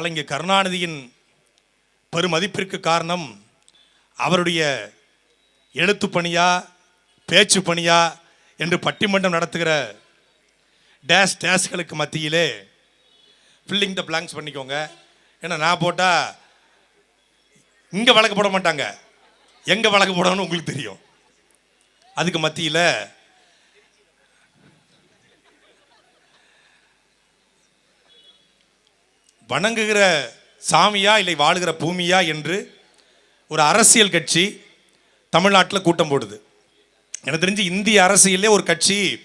கலைஞர் கருணாநிதியின் பெருமதிப்பிற்கு காரணம் அவருடைய எழுத்து பணியா பேச்சு பணியா என்று பட்டிமன்றம் நடத்துகிற டேஷ் டேஷ்களுக்கு மத்தியிலே ஃபில்லிங் த பிளாங்க்ஸ் பண்ணிக்கோங்க. ஏன்னா நான் போட்டால் இங்கே வழக்கு போட மாட்டாங்க. எங்கே வழக்கு போடணும்னு உங்களுக்கு தெரியும். அதுக்கு மத்தியில் வணங்குகிற சாமியா இல்லை வாழுகிற பூமியா என்று ஒரு அரசியல் கட்சி தமிழ்நாட்டில் கூட்டம் போடுது. எனக்கு தெரிஞ்சு இந்திய அரசியலே ஒரு கட்சி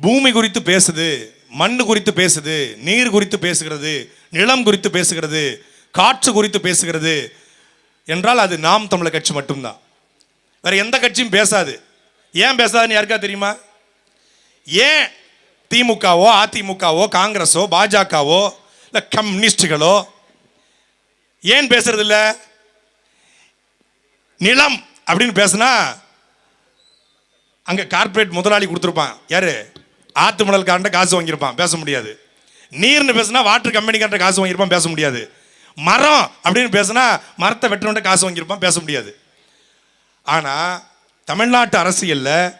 பூமி குறித்து பேசுது மண் குறித்து பேசுது நீர் குறித்து பேசுகிறது நிலம் குறித்து பேசுகிறது காற்று குறித்து பேசுகிறது என்றால் அது நாம் தமிழர் கட்சி மட்டும்தான். வேற எந்த கட்சியும் பேசாது. ஏன் பேசாதுன்னு யாருக்கா தெரியுமா? ஏன் திமுகவோ அதிமுகவோ காங்கிரஸோ பாஜகவோ இல்லை கம்யூனிஸ்டுகளோ ஏன் பேசுறது இல்ல? நிலம் அப்படின்னு பேசுனா அங்க கார்ப்பரேட் முதலாளி கொடுத்துருப்பான். யாரு? ஆத்து மணல்காரன்ட்ட காசு வாங்கியிருப்பான். பேச முடியாது. நீர்னு பேசுனா வாட்டர் கம்பெனிக்காரன்ட்ட காசு வாங்கியிருப்பான். பேச முடியாது. மரம் அப்படின்னு பேசுனா மரத்தை வெட்டுறவன்ட்ட காசு வாங்கியிருப்பான். பேச முடியாது. ஆனா தமிழ்நாட்டு அரசியல்ல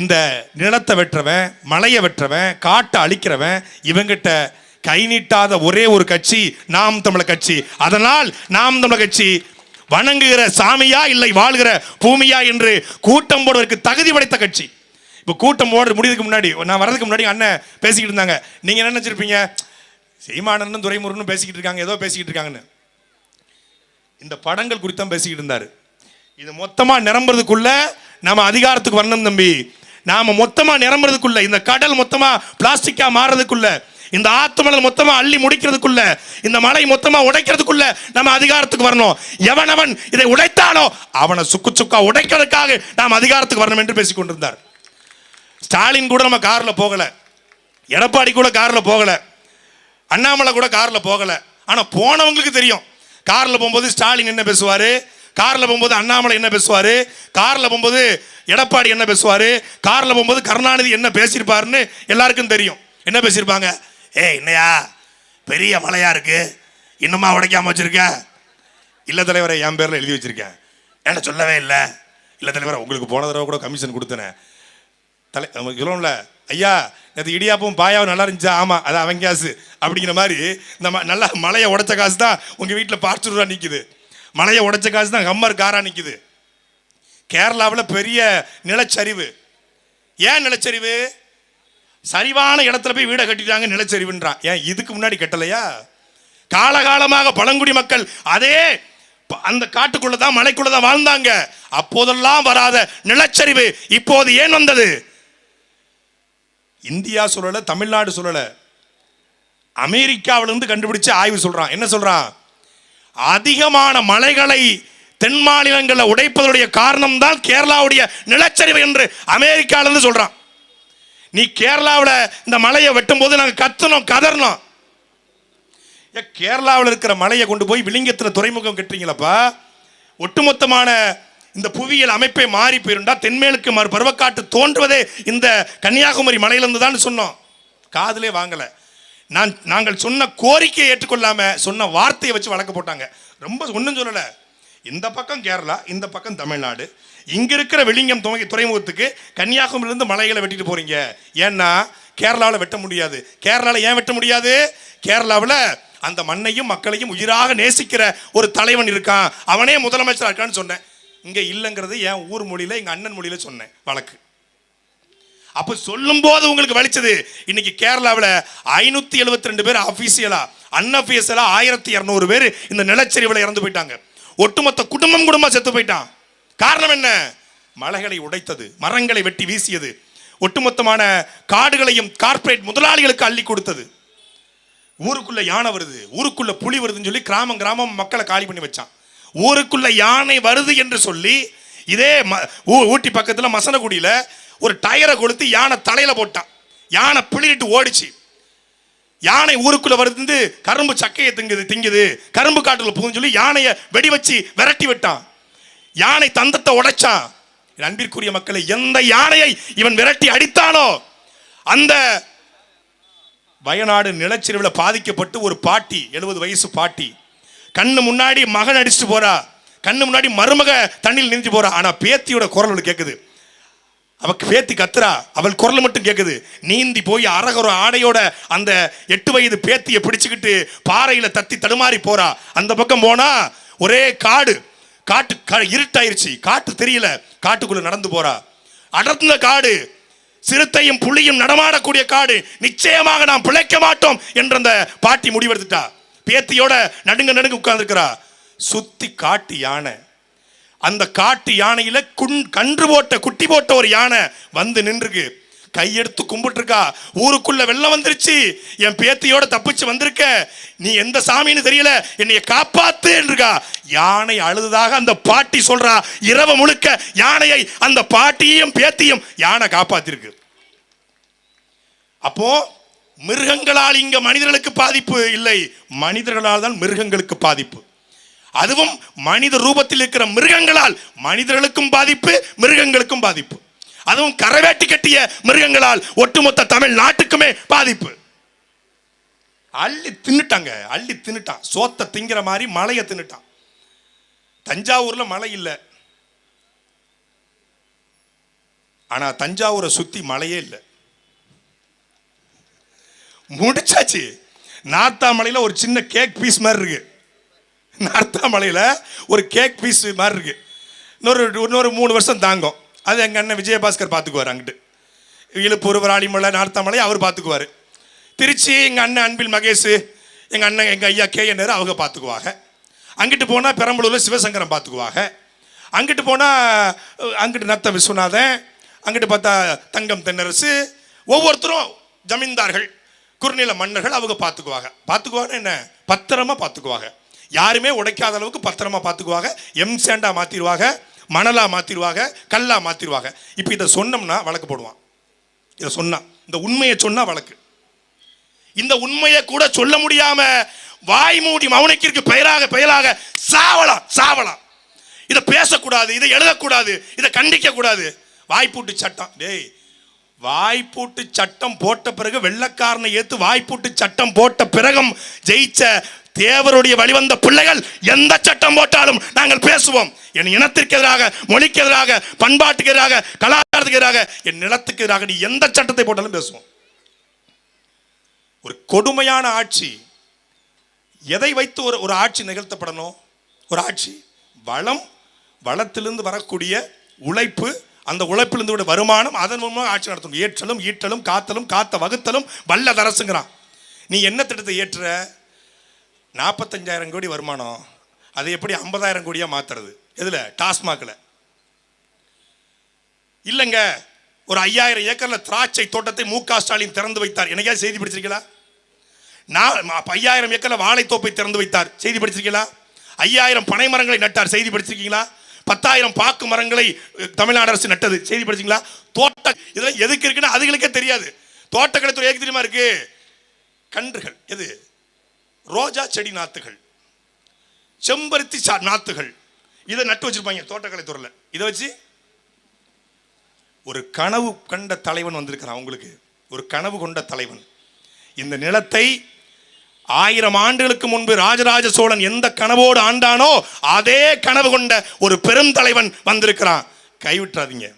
இந்த நிலத்தை வெட்டுறவன் மலையை வெட்டுறவன் காட்டை அழிக்கிறவன் இவங்கிட்ட கை நீட்டாத ஒரே ஒரு கட்சி நாம் தமிழர் கட்சி. அதனால் நாம் தமிழர் கட்சி வணங்குகிற சாமியா இல்லை வாழ்கிற பூமியா என்று கூட்டம் போடுவதற்கு தகுதி படைத்த கட்சி. இப்போ கூட்டம் போடுற முடியதுக்கு முன்னாடி நான் வரதுக்கு முன்னாடி அண்ணன் பேசிக்கிட்டு இருந்தாங்க. நீங்கள் என்ன நினைச்சிருப்பீங்க? சீமானனும் துரைமுருகனும் பேசிக்கிட்டு இருக்காங்க ஏதோ பேசிக்கிட்டு இருக்காங்கன்னு. இந்த படங்கள் குறித்தான் பேசிக்கிட்டு இருந்தார். இது மொத்தமாக நிரம்புறதுக்குள்ள நம்ம அதிகாரத்துக்கு வரணும் தம்பி. நாம மொத்தமா நிரம்புறதுக்குள்ள இந்த கடல் மொத்தமா பிளாஸ்டிக்கா மாறுறதுக்குள்ள இந்த ஆத்துமலை மொத்தமா அள்ளி முடிக்கிறதுக்குள்ள இந்த மலை மொத்தமா உடைக்கிறதுக்குள்ள நம்ம அதிகாரத்துக்கு வரணும். எவனவன் இதை உடைத்தானோ அவனை சுக்கு சுக்கா உடைக்கிறதுக்காக நாம் அதிகாரத்துக்கு வரணும் என்று பேசிக் கொண்டிருந்தார் ஸ்டாலின் கூட நம்ம கார்ல போகல. எடப்பாடி கூட கார்ல போகல. அண்ணாமலை கூட கார்ல போகல. ஆனா போனவங்களுக்கு தெரியும். கார்ல போகும்போது ஸ்டாலின் என்ன பேசுவாரு? காரில் போகும்போது அண்ணாமலை என்ன பேசுவார்? காரில் போகும்போது எடப்பாடி என்ன பேசுவார்? காரில் போகும்போது கருணாநிதி என்ன பேசியிருப்பாருன்னு எல்லாருக்கும் தெரியும். என்ன பேசியிருப்பாங்க? ஏய் என்னையா? பெரிய மலையாக இருக்குது இன்னுமா உடைக்காமல் வச்சுருக்கேன் இல்ல தலைவரை என் பேரில் எழுதி வச்சுருக்கேன். என்ன சொல்லவே இல்லை. இல்ல தலைவரை உங்களுக்கு போன தடவை கூட கமிஷன் கொடுத்தனே. தலை சொல்லுவோம்ல ஐயா நேற்று இடியாப்பும் பாயாவும் நல்லா இருந்துச்சா? ஆமாம் அது அவன் காசு அப்படிங்கிற மாதிரி இந்த ம- நல்லா மலையை உடைச்ச காசு தான் உங்கள் வீட்டில் பார்த்து ரூபா மலையை உடைச்ச காசு தான் ஹம்மர் காரா நிற்குது கேரளாவில் பெரிய நிலச்சரிவு. ஏன் நிலச்சரிவு? சரிவான இடத்துல போய் வீடை கட்டிட்டாங்க நிலச்சரிவுன்றான். ஏன் இதுக்கு முன்னாடி கட்டலையா? காலகாலமாக பழங்குடி மக்கள் அதே ப- அந்த காட்டுக்குள்ள தான் மலைக்குள்ள தான் வாழ்ந்தாங்க. அப்போதெல்லாம் வராத நிலச்சரிவு இப்போது ஏன் வந்தது? இந்தியா சொல்லல தமிழ்நாடு சொல்லல. அமெரிக்காவிலிருந்து கண்டுபிடிச்சு ஆய்வு சொல்றான். என்ன சொல்றான்? அதிகமான மலைகளை தென் மாநிலங்களில் உடைப்பதனுடைய காரணம் தான் கேரளாவுடைய நிலச்சரிவு என்று அமெரிக்காவிலேருந்து சொல்கிறான் நீ கேரளாவில் இந்த மலையை வெட்டும் போது நாங்கள் கத்தணும் கதறணும் ஏன் கேரளாவில் இருக்கிற மலையை கொண்டு போய் விளிங்கத்தில் துறைமுகம் கட்டுறீங்களப்பா? ஒட்டுமொத்தமான இந்த புவியியல் அமைப்பை மாறி போயிருந்தா தென்மேலுக்கு மறு பருவக்காட்டு தோன்றுவதே இந்த கன்னியாகுமரி மலையிலேருந்து தான் சொன்னோம். காதுலே வாங்கலை. நான் நாங்கள் சொன்ன கோரிக்கையை ஏற்றுக்கொள்ளாமல் சொன்ன வார்த்தையை வச்சு வழக்கு போட்டாங்க. ரொம்ப ஒன்றும் சொல்லலை. இந்த பக்கம் கேரளா இந்த பக்கம் தமிழ்நாடு. இங்கே இருக்கிற விளிங்கம் துவங்கி துறைமுகத்துக்கு கன்னியாகுமரியிலிருந்து மலைகளை வெட்டிட்டு போகிறீங்க ஏன்னா கேரளாவில் வெட்ட முடியாது. கேரளாவில் ஏன் வெட்ட முடியாது? கேரளாவில் அந்த மண்ணையும் மக்களையும் உயிராக நேசிக்கிற ஒரு தலைவன் இருக்கான். அவனே முதலமைச்சர் இருக்கான்னு சொன்னேன். இங்கே இல்லைங்கிறது என் ஊர் மொழியில் எங்கள் அண்ணன் மொழியில் சொன்னேன் வழக்கு. அப்போ சொல்லும் போது உங்களுக்கு வலிச்சது. இன்னைக்கு கேரளாவில் ஐநூற்றி எழுபத்தி ரெண்டு பேர் அபிஷியலா அன்அபிஷியலா ஆயிரத்தி இரநூறு பேர் இந்த நிலச்சரிவில் இறந்து போயிட்டாங்க. ஒட்டுமொத்த குடும்பம் குடும்பம் செத்து போயிட்டான். காரணம் என்ன? மலைகளை உடைத்தது மரங்களை வெட்டி வீசியது ஒட்டுமொத்தமான காடுகளையும் கார்ப்பரேட் முதலாளிகளுக்கு அள்ளி கொடுத்தது. ஊருக்குள்ள யானை வருது ஊருக்குள்ள புலி வருதுன்னு சொல்லி கிராமம் கிராமம் மக்களை காலி பண்ணி வச்சான். ஊருக்குள்ள யானை வருது என்று சொல்லி இதே ம- ஊ- ஊட்டி பக்கத்தில் மசனகுடியில் ஒரு டயரை கொளுத்து யானை தலையில போட்டான். யானை பிளிட்டு ஓடிச்சு. யானை ஊருக்குள்ள வருது கரும்பு சக்கையை திங்குது திங்குது. கரும்பு காட்டுல புகுன்னு சொல்லி யானையை வெடி வச்சு விரட்டி விட்டான். யானை தந்தத்தை உடைச்சான். அன்பிற்குரிய மக்களை எந்த யானையை இவன் விரட்டி அடித்தானோ அந்த வயநாடு நிலச்சரிவில் பாதிக்கப்பட்டு ஒரு பாட்டி எழுபது வயசு பாட்டி கண்ணு முன்னாடி மகன் அடிச்சுட்டு போறா. கண்ணு முன்னாடி மருமக தண்ணியில் நின்று போறா. ஆனா பேத்தியோட குரல் கேட்குது அவக்கு பேத்தி கத்துறா. அவள் குரல் மட்டும் கேட்குது நீந்தி போய் அரகர ஆடையோட அந்த எட்டு வயது பேத்தியை பிடிச்சுக்கிட்டு பாறையில் தத்தி தடுமாறி போறா. அந்த பக்கம் போனா ஒரே காடு. காட்டு இருட்டாயிருச்சு. காட்டு தெரியல. காட்டுக்குள்ள நடந்து போறா. அடர்ந்த காடு. சிறுத்தையும் புலியும் நடமாடக்கூடிய காடு. நிச்சயமாக நாம் பிழைக்க மாட்டோம் என்ற அந்த பாட்டி முடிவெடுத்துட்டா. பேத்தியோட நடுங்க நடுங்க உட்கார்ந்துருக்கிறா. சுத்தி காட்டு யானை. அந்த காட்டு யானையில குன் கன்று போட்ட குட்டி போட்ட ஒரு யானை வந்து நின்றுக்கு. கையெடுத்து கும்பிட்டுருக்கா. ஊருக்குள்ள வெள்ளம் வந்துருச்சு. என் பேத்தியோட தப்பிச்சு வந்திருக்க. நீ எந்த சாமின்னு தெரியல. என்னைய காப்பாத்து என்றுக்கா. யானை அழுததாக அந்த பாட்டி சொல்றா. இரவு முழுக்க யானையை அந்த பாட்டியையும் பேத்தியும் யானை காப்பாத்திருக்கு. அப்போ மிருகங்களால் இங்க மனிதர்களுக்கு பாதிப்பு இல்லை. மனிதர்களால் தான் மிருகங்களுக்கு பாதிப்பு. அதுவும் மனித ரூபத்தில் இருக்கிற மிருகங்களால். மனிதர்களுக்கும் பாதிப்பு மிருகங்களுக்கும் பாதிப்பு. அதுவும் கரவேட்டி கட்டிய மிருகங்களால் ஒட்டுமொத்த தமிழ் நாட்டுக்குமே பாதிப்பு. அள்ளி தின்னுட்டாங்க அள்ளி தின்னுட்டான். சோத்தை திங்கிற மாதிரி மலையை தின்னுட்டான். தஞ்சாவூர்ல மழை இல்லை. ஆனா தஞ்சாவூரை சுத்தி மழையே இல்லை. முடிச்சாச்சு. நார்த்தாமலையில் ஒரு சின்ன கேக் பீஸ் மாதிரி இருக்கு. நார்த்தாமலையில் ஒரு கேக் பீஸ் மாதிரி இருக்கு. இன்னொரு இன்னொரு மூணு வருஷம் தாங்கும். அது எங்கள் அண்ணன் விஜயபாஸ்கர் பார்த்துக்குவார் அங்கிட்டு. இழுப்பூர் விராலிமலை நார்த்தாமலை அவர் பார்த்துக்குவார் திருச்சி எங்கள் அண்ணன் அன்பில் மகேஷ் எங்கள் அண்ணன் எங்கள் ஐயா கே என் அவங்க பார்த்துக்குவாங்க அங்கிட்டு போனால் பெரம்பலூரில் சிவசங்கரம் பார்த்துக்குவாங்க அங்கிட்டு போனால் அங்கிட்டு நத்த விஸ்வநாதன் அங்கிட்டு பார்த்தா தங்கம் தென்னரசு ஒவ்வொருத்தரும் ஜமீன்தார்கள் குறுநில மன்னர்கள் அவங்க பார்த்துக்குவாங்க பார்த்துக்குவாங்க என்ன? பத்திரமா பார்த்துக்குவாங்க யாருமே உடைக்காத அளவுக்கு பத்திரமா பார்த்துக்குவாங்க எம் சேண்டா மாற்றிடுவாங்க மணலா மாற்றிடுவாங்க கல்லா மாற்றிடுவாங்க இப்போ இதை சொன்னோம்னா வழக்கு போடுவான். இதை சொன்னா இந்த உண்மையை சொன்னா வழக்கு. இந்த உண்மையை கூட சொல்ல முடியாம வாய் மூடி மௌனிக்கிற்கு பெயராக பெயராக சாவலாம் சாவலாம். இதை பேசக்கூடாது இதை எழுதக்கூடாது இதை கண்டிக்க கூடாது வாய்ப்பூட்டு சட்டம். டேய் வாய்ப்பூட்டு சட்டம் போட்ட பிறகு வெள்ளக்காரனை ஏற்று வாய்ப்பூட்டு சட்டம் போட்ட பிறகும் ஜெயிச்ச தேவருடைய வழிவந்த பிள்ளைகள் எந்த சட்டம் போட்டாலும் நாங்கள் பேசுவோம். என் இனத்திற்கு எதிராக மொழிக்கு எதிராக பண்பாட்டுக்கு எதிராக கலாச்சாரத்துக்கு எதிராக என் நிலத்துக்கு எதிராக நீ எந்த சட்டத்தை போட்டாலும் பேசுவோம். ஒரு கொடுமையான ஆட்சி எதை வைத்து ஒரு ஒரு ஆட்சி நிகழ்த்தப்படணும்? ஒரு ஆட்சி வளம் வளத்திலிருந்து வரக்கூடிய உழைப்பு அந்த உழைப்பிலிருந்து கூட வருமானம் அதன் மூலமாக ஆட்சி நடத்தணும். ஏற்றலும் ஈட்டலும் காத்தலும் காத்த வகுத்தலும் வல்லதரசுங்கிறான். நீ என்ன திட்டத்தை ஏற்ற? நாற்பத்தஞ்சாயிரம் கோடி வருமானம் அதை எப்படி ஐம்பதாயிரம் கோடியாக மாற்றுறது எதில்? டாஸ்மாகில். இல்லைங்க ஒரு ஐயாயிரம் ஏக்கரில் திராட்சை தோட்டத்தை மு க ஸ்டாலின் திறந்து வைத்தார். என்னைக்கா செய்தி படிச்சிருக்கீங்களா? நான் ஐயாயிரம் ஏக்கரில் வாழைத்தோப்பை திறந்து வைத்தார். செய்தி படிச்சிருக்கீங்களா? ஐயாயிரம் பனை மரங்களை நட்டார். செய்தி படிச்சிருக்கீங்களா? பத்தாயிரம் பாக்கு மரங்களை தமிழ்நாடு அரசு நட்டது. செய்தி படிச்சிங்களா தோட்ட இதெல்லாம் எதுக்கு இருக்குன்னு அதுகளுக்கே தெரியாது. தோட்டக்கலைத்துறை எதுக்கு தெரியுமா இருக்கு? கன்றுகள். எது? ரோஜா செடி நாற்றுகள் செம்பருத்தி சா- நாற்றுகள் இதை நட்டு வச்சுருப்பாங்க தோட்டக்கலைத்துறையில் இதை வச்சு ஒரு கனவு கண்ட தலைவன் வந்திருக்கிறான் உங்களுக்கு ஒரு கனவு கொண்ட தலைவன். இந்த நிலத்தை ஆயிரம் ஆண்டுகளுக்கு முன்பு ராஜராஜ சோழன் எந்த கனவோடு ஆண்டானோ அதே கனவு கொண்ட ஒரு பெரும் தலைவன் வந்திருக்கிறான். கைவிட்டுறாதீங்க.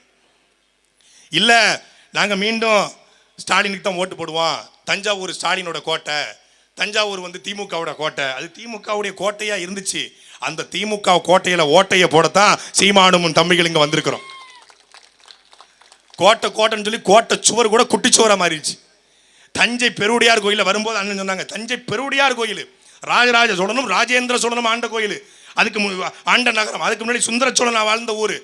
இல்லை நாங்கள் மீண்டும் ஸ்டாலினுக்கு தான் ஓட்டு போடுவோம். தஞ்சாவூர் ஸ்டாலினோட கோட்டை. தஞ்சாவூர் வந்து திமுகவோட கோட்டை. அது திமுகவுடைய கோட்டையாக இருந்துச்சு. அந்த திமுக கோட்டையில் ஓட்டையை போடத்தான் சீமானும் தம்பிகள் இங்கே வந்திருக்கிறோம். கோட்டை கோட்டைன்னு சொல்லி கோட்டை சுவர் கூட குட்டிச்சுவரா மாறிடுச்சு. தஞ்சை பெருவுடையார் கோயிலில் வரும்போது அண்ணன் சொன்னாங்க தஞ்சை பெருவுடையார் கோயில். ராஜராஜ சோழனும் ராஜேந்திர சோழனும் ஆண்ட கோயில். அதுக்கு மு- ஆண்ட நகரம். அதுக்கு முன்னாடி சுந்தர சோழன் வாழ்ந்த ஊர்.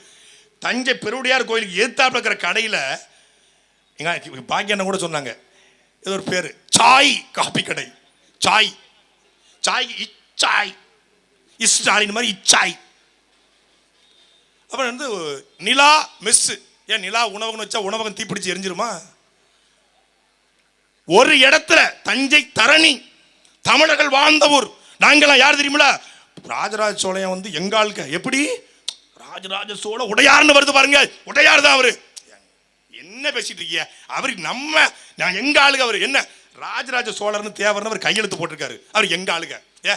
தஞ்சை பெருவுடையார் கோயிலுக்கு எதிர்த்தாப்பில் இருக்கிற கடையில் எங்க பாக்கியண்ணன் கூட சொன்னாங்க. இது ஒரு பேர் சாய் காபி கடை. சாய் சாய் இச்சாய் இஸ்டாலின் மாதிரி இச்சாய் அப்புறம் வந்து நிலா மெஸ்ஸு ஏன் நிலா உணவகம்னு வச்சா உணவகம் தீப்பிடிச்சு எரிஞ்சிருமா? ஒரு இடத்துல தஞ்சை தரணி தமிழர்கள் வாழ்ந்த ஊர். நாங்களாம் யார் தெரியுமில ராஜராஜ சோழையன் வந்து எங்காளுக்க எப்படி? ராஜராஜ சோழ உடையார்னு வருது பாருங்க. உடையார் தான் அவரு. என்ன பேசிட்டு இருக்கீங்க? அவருக்கு நம்ம நான் எங்க ஆளுங்க அவரு? என்ன? ராஜராஜ சோழர்னு தேவர்னு அவர் கையெழுத்து போட்டிருக்காரு. அவர் எங்க ஆளுங்க? ஏ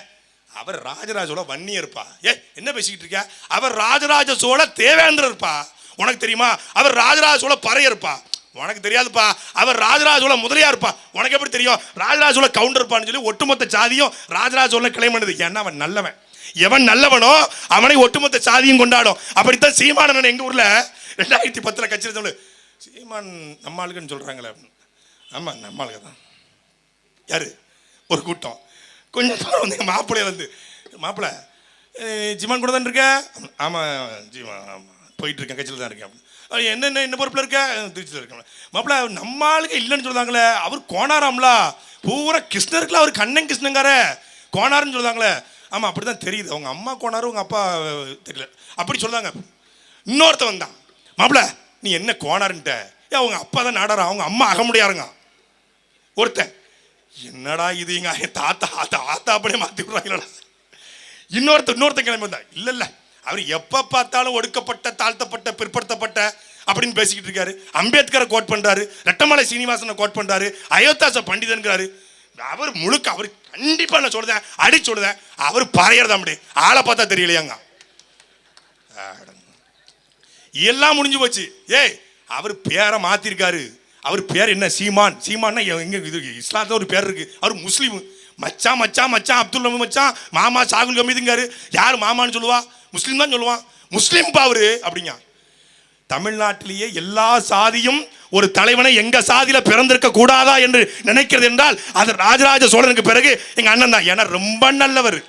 அவர் ராஜராஜ சோழ வன்னியர்ப்பா. ஏ என்ன பேசிக்கிட்டு இருக்க அவர் ராஜராஜ சோழ தேவேந்திரர்ப்பா. உனக்கு தெரியுமா? அவர் ராஜராஜ சோழ பறையர்ப்பா. உனக்கு தெரியாதுப்பா. அவர் ராஜராஜ சோழ முதலியார்ப்பா. உனக்கு எப்படி தெரியும்? ராஜராஜ சோழ கவுண்டர்ப்பான்னு சொல்லி ஒட்டுமொத்த சாதியும் ராஜராஜ சோழ கிளைம் பண்ணுது. ஏன்னா அவன் நல்லவன். எவன் நல்லவனோ அவனை ஒட்டுமொத்த சாதியும் கொண்டாடும். அப்படித்தான் சீமானன் எங்க ஊர்ல? ரெண்டாயிரத்தி பத்துல கட்சியில் சொல்லு. சீமான் நம்ம சொல்கிறாங்களே சொல்றாங்களே. ஆமா தான் யாரு? ஒரு கூட்டம். கொஞ்சம் தூரம் வந்து எங்கள் மாப்பிள்ளைய வந்து. மாப்பிள்ளை ஜிமான் கூட தான் இருக்க? ஆமாம் ஜிமா ஆமாம் போயிட்டு இருக்கேன் கட்சியில் தான் இருக்கேன். அப்படின்னு என்னென்ன என்ன பொறுப்பில் இருக்க? திருச்சியில் இருக்கேன். மாப்பிள்ள நம்ம ஆளுங்க இல்லைன்னு சொல்கிறாங்களே அவர் கோணாராம்லா பூரா கிருஷ்ணருக்குல அவர் கண்ணன் கிருஷ்ணங்கார. கோணாருன்னு சொல்கிறாங்களே ஆமாம் அப்படி தான் தெரியுது. அவங்க அம்மா கோணாரு உங்கள் அப்பா தெரியல. அப்படி சொல்கிறாங்க இன்னொருத்தவன் தான் மாப்பிள்ளை நீ என்ன கோணாருன்ட்ட ஏன் அவங்க அப்பா தான் நாடாரா? அவங்க அம்மா அகமுடியாருங்க. ஒருத்தன். என்னடா இது? எங்க ஐயன் தாத்தா தாத்தா அப்படியே மாத்தி விடுறாங்களா இன்னொருத்த இன்னொருத்தன் கிளம்பி வந்தா இல்ல இல்ல. அவர் எப்ப பார்த்தாலும் ஒடுக்கப்பட்ட தாழ்த்தப்பட்ட பிற்படுத்தப்பட்ட அப்படின்னு பேசிக்கிட்டு இருக்காரு. அம்பேத்கரை கோட் பண்றாரு. ரெட்டமலை சீனிவாசனை கோட் பண்றாரு. அயோத்தாச பண்டிதன்கிறாரு. அவர் முழுக்க அவர் கண்டிப்பா நான் சொல்றேன் அடி சொல்றேன். அவர் பறையறதா அப்படி ஆளை பார்த்தா தெரியலையாங்க. எல்லாம் முடிஞ்சு போச்சு. ஏய் அவர் பேரை மாத்திருக்காரு. அவர் பேர் என்ன? சீமான். சீமான்னா எங்க இது? இஸ்லாத்துல ஒரு பேர் இருக்கு. அவர் முஸ்லீம். மச்சான் மச்சான் மச்சான் அப்துல் ரஹீம் மச்சான் மாமா சாகுல் கமீதுங்காரு. யார் மாமான்னு சொல்லுவா? முஸ்லீம் தான் சொல்லுவான். முஸ்லீம் அவர் அப்படிங்க தமிழ்நாட்டிலேயே எல்லா சாதியும் ஒரு தலைவனை எங்க சாதியில பிறந்திருக்க கூடாதா என்று நினைக்கிறது என்றால் அது ராஜராஜ சோழனுக்கு பிறகு எங்க அண்ணன் தான். ஏன்னா ரொம்ப நல்லவர்.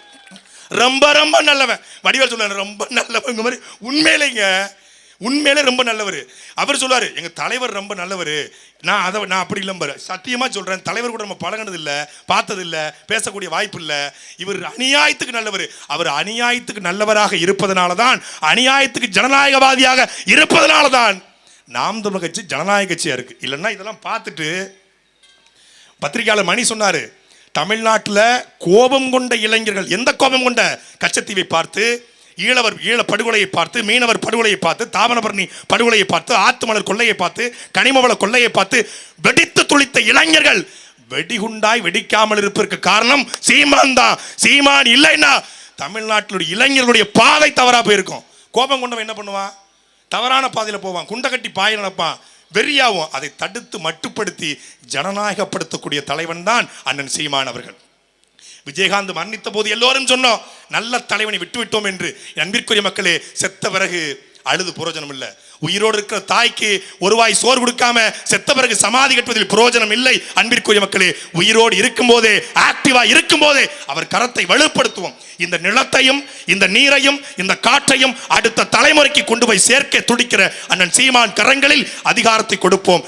ரொம்ப ரொம்ப நல்லவன். வடிவேல் சொல்ல ரொம்ப நல்லவங்க மாதிரி. உண்மையிலேங்க உண்மையிலே ரொம்ப நல்லவர். அவர் சொல்லுவார் எங்கள் தலைவர் ரொம்ப நல்லவர். நான் அதை நான் அப்படி இல்லை சத்தியமாக சொல்கிறேன் தலைவர் கூட நம்ம பழகினது இல்ல பார்த்தது பேசக்கூடிய வாய்ப்பு இல்லை. இவர் அநியாயத்துக்கு நல்லவர். அவர் அநியாயத்துக்கு நல்லவராக இருப்பதனால தான் அநியாயத்துக்கு ஜனநாயகவாதியாக இருப்பதனால தான் நாம் தமிழ் கட்சி ஜனநாயக கட்சியாக இருக்குது இல்லைன்னா இதெல்லாம் பார்த்துட்டு பத்திரிகையாளர் மணி சொன்னார் தமிழ்நாட்டில் கோபம் கொண்ட இளைஞர்கள் எந்த கோபம் கொண்ட? கச்சத்தீவை பார்த்து ஈழவர் ஈழ படுகொலையை பார்த்து மீனவர் படுகொலையை பார்த்து தாமனபரணி படுகொலையை பார்த்து ஆத்துமலர் கொள்ளையை பார்த்து கனிமவள கொள்ளையை பார்த்து வெடித்து துளித்த இளைஞர்கள். வெடிகுண்டாய் வெடிக்காமல் இருப்பதற்கு காரணம் சீமான் தான். சீமான் இல்லைன்னா தமிழ்நாட்டிலுடைய இளைஞர்களுடைய பாதை தவறா போயிருக்கும். கோபம் கொண்டவன் என்ன பண்ணுவான்? தவறான பாதையில் போவான். குண்டை கட்டி பாய நடப்பான். வெறியாவும் அதை தடுத்து மட்டுப்படுத்தி ஜனநாயகப்படுத்தக்கூடிய தலைவன் தான் அண்ணன் சீமான் அவர்கள். விஜயகாந்த் மரணித்த போது எல்லோரும் சொன்னோம் நல்ல தலைவனை விட்டு விட்டோம் என்று. அன்பிற்குரிய மக்களே செத்த பிறகு அழுது புரோஜனம் இல்லை. உயிரோடு இருக்கிற தாய்க்கு ஒருவாய் சோறு கொடுக்காம செத்த பிறகு சமாதி கட்டுவதில் புரோஜனம் இல்லை. அன்பிற்குரிய மக்களே உயிரோடு இருக்கும் போதே ஆக்டிவா இருக்கும் போதே அவர் கரத்தை வலுப்படுத்துவோம். இந்த நிலத்தையும் இந்த நீரையும் இந்த காற்றையும் அடுத்த தலைமுறைக்கு கொண்டு போய் சேர்க்க துடிக்கிற அண்ணன் சீமான் கரங்களில் அதிகாரத்தை கொடுப்போம்.